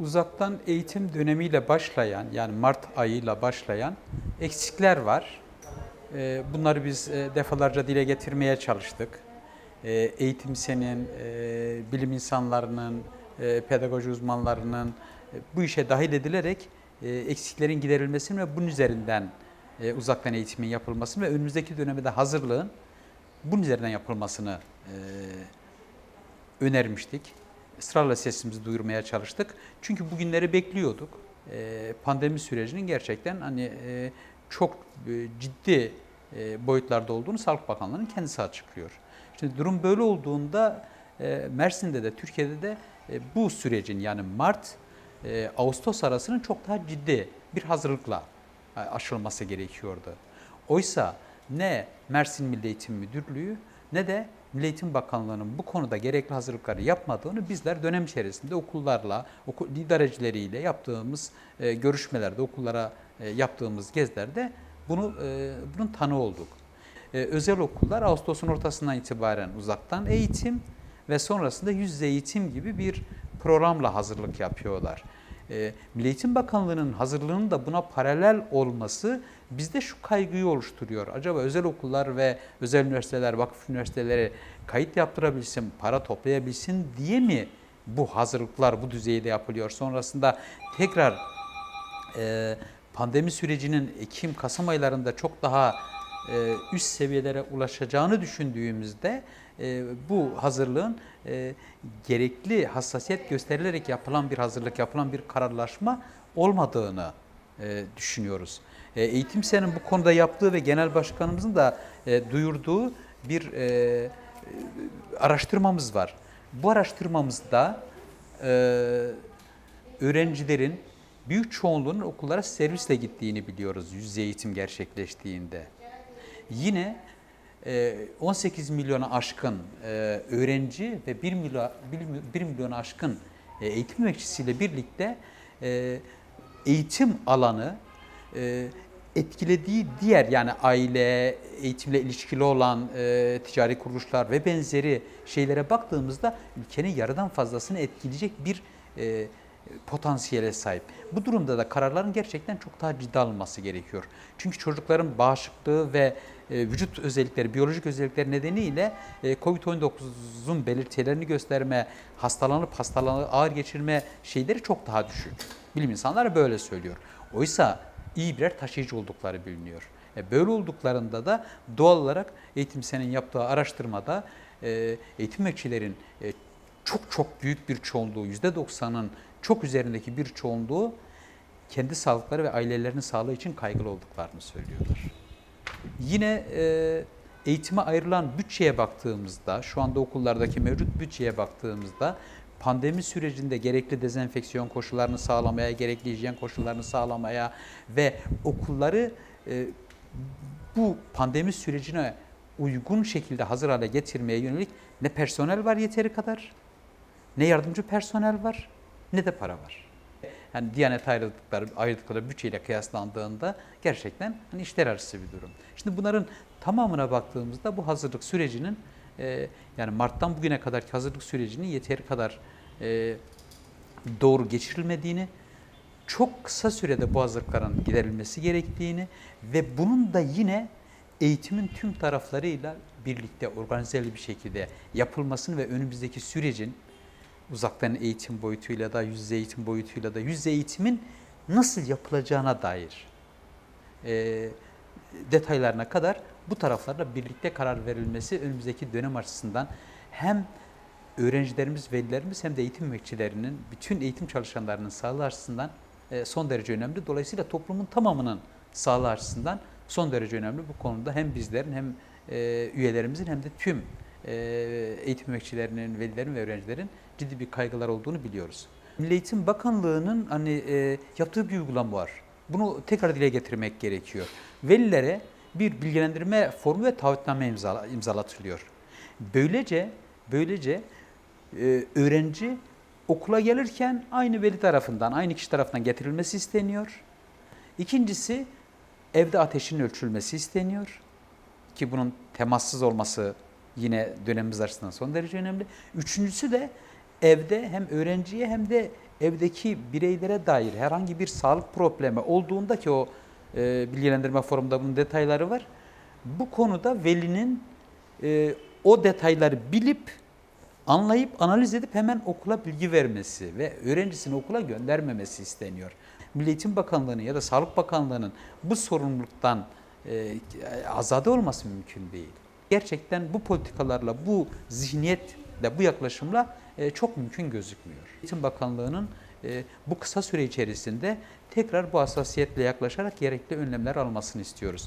uzaktan eğitim dönemiyle başlayan yani Mart ayıyla başlayan eksikler var. Ee, Bunları biz e, defalarca dile getirmeye çalıştık. Ee, Eğitim senin, e, bilim insanlarının, e, pedagoji uzmanlarının bu işe dahil edilerek eksiklerin giderilmesini ve bunun üzerinden uzaktan eğitimin yapılmasını ve önümüzdeki dönemde hazırlığın bunun üzerinden yapılmasını önermiştik. Israrla sesimizi duyurmaya çalıştık. Çünkü bugünleri bekliyorduk. Ee, Pandemi sürecinin gerçekten hani e, çok e, ciddi e, boyutlarda olduğunu Sağlık Bakanlığı'nın kendisi açıklıyor. Şimdi durum böyle olduğunda Mersin'de de Türkiye'de de bu sürecin yani Mart e, Ağustos arasının çok daha ciddi bir hazırlıkla aşılması gerekiyordu. Oysa ne Mersin Milli Eğitim Müdürlüğü ne de Milli Eğitim Bakanlığı'nın bu konuda gerekli hazırlıkları yapmadığını bizler dönem içerisinde okullarla, okul idarecileriyle yaptığımız e, görüşmelerde, okullara e, yaptığımız gezilerde bunu e, bunun tanı olduk. E, özel okullar Ağustos'un ortasından itibaren uzaktan eğitim ve sonrasında yüz eğitim gibi bir programla hazırlık yapıyorlar. E, Milli Eğitim Bakanlığı'nın hazırlığının da buna paralel olması bizde şu kaygıyı oluşturuyor. Acaba özel okullar ve özel üniversiteler, vakıf üniversiteleri kayıt yaptırabilsin, para toplayabilsin diye mi bu hazırlıklar bu düzeyde yapılıyor? Sonrasında tekrar e, pandemi sürecinin Ekim-Kasım aylarında çok daha e, üst seviyelere ulaşacağını düşündüğümüzde bu hazırlığın e, gerekli hassasiyet gösterilerek yapılan bir hazırlık, yapılan bir kararlaşma olmadığını e, düşünüyoruz. E, Eğitim Sen'in bu konuda yaptığı ve Genel Başkanımızın da duyurduğu bir araştırmamız var. Bu araştırmamızda öğrencilerin büyük çoğunluğunun okullara servisle gittiğini biliyoruz yüz eğitim gerçekleştiğinde. Yine 18 milyona aşkın e, öğrenci ve 1 milyon 1 milyona aşkın e, eğitim emekçisiyle birlikte e, eğitim alanı etkilediği diğer yani aile, eğitimle ilişkili olan ticari kuruluşlar ve benzeri şeylere baktığımızda ülkenin yarıdan fazlasını etkileyecek bir potansiyele sahip. Bu durumda da kararların gerçekten çok daha ciddi alınması gerekiyor. Çünkü çocukların bağışıklığı ve vücut özellikleri, biyolojik özellikleri nedeniyle e, COVID-19'un belirtilerini gösterme, hastalanıp hastalanıp ağır geçirme şeyleri çok daha düşük. Bilim insanları böyle söylüyor. Oysa iyi birer taşıyıcı oldukları biliniyor. E, böyle olduklarında da doğal olarak Eğitim Sen'in yaptığı araştırmada e, eğitim emekçilerin e, çok çok büyük bir çoğunluğu, %90'ın çok üzerindeki bir çoğunluğu kendi sağlıkları ve ailelerinin sağlığı için kaygılı olduklarını söylüyorlar. Yine e, eğitime ayrılan bütçeye baktığımızda, şu anda okullardaki mevcut bütçeye baktığımızda pandemi sürecinde gerekli dezenfeksiyon koşullarını sağlamaya, gerekli hijyen koşullarını sağlamaya ve okulları e, bu pandemi sürecine uygun şekilde hazır hale getirmeye yönelik ne personel var yeteri kadar, ne yardımcı personel var, ne de para var. Yani Diyanet ayrıldıkları, ayırdıkları bütçeyle kıyaslandığında gerçekten hani işler arası bir durum. Şimdi bunların tamamına baktığımızda bu hazırlık sürecinin e, yani Mart'tan bugüne kadarki hazırlık sürecinin yeteri kadar e, doğru geçirilmediğini, çok kısa sürede bu hazırlıkların giderilmesi gerektiğini ve bunun da yine eğitimin tüm taraflarıyla birlikte organizeli bir şekilde yapılmasını ve önümüzdeki sürecin uzaktan eğitim boyutuyla da yüz eğitim boyutuyla da yüz eğitimin nasıl yapılacağına dair e, detaylarına kadar bu taraflarla birlikte karar verilmesi önümüzdeki dönem açısından hem öğrencilerimiz, velilerimiz hem de eğitim emekçilerinin, bütün eğitim çalışanlarının sağlığı açısından e, son derece önemli. Dolayısıyla toplumun tamamının sağlığı açısından son derece önemli. Bu konuda hem bizlerin hem e, üyelerimizin hem de tüm eğitim emekçilerinin, velilerin ve öğrencilerin ciddi bir kaygılar olduğunu biliyoruz. Milli Eğitim Bakanlığı'nın hani e, yaptığı bir uygulama var. Bunu tekrar dile getirmek gerekiyor. Velilere bir bilgilendirme formu ve taahhütname imzala, imzalatılıyor. Böylece böylece e, öğrenci okula gelirken aynı veli tarafından, aynı kişi tarafından getirilmesi isteniyor. İkincisi evde ateşin ölçülmesi isteniyor ki bunun temassız olması yine dönemimiz açısından son derece önemli. Üçüncüsü de evde hem öğrenciye hem de evdeki bireylere dair herhangi bir sağlık problemi olduğunda ki o e, bilgilendirme forumunda bunun detayları var. Bu konuda velinin e, o detayları bilip anlayıp analiz edip hemen okula bilgi vermesi ve öğrencisini okula göndermemesi isteniyor. Milli Eğitim Bakanlığı'nın ya da Sağlık Bakanlığı'nın bu sorumluluktan e, azade olması mümkün değil. Gerçekten bu politikalarla, bu zihniyetle, bu yaklaşımla e, çok mümkün gözükmüyor. Eğitim Bakanlığı'nın e, bu kısa süre içerisinde tekrar bu hassasiyetle yaklaşarak gerekli önlemler almasını istiyoruz.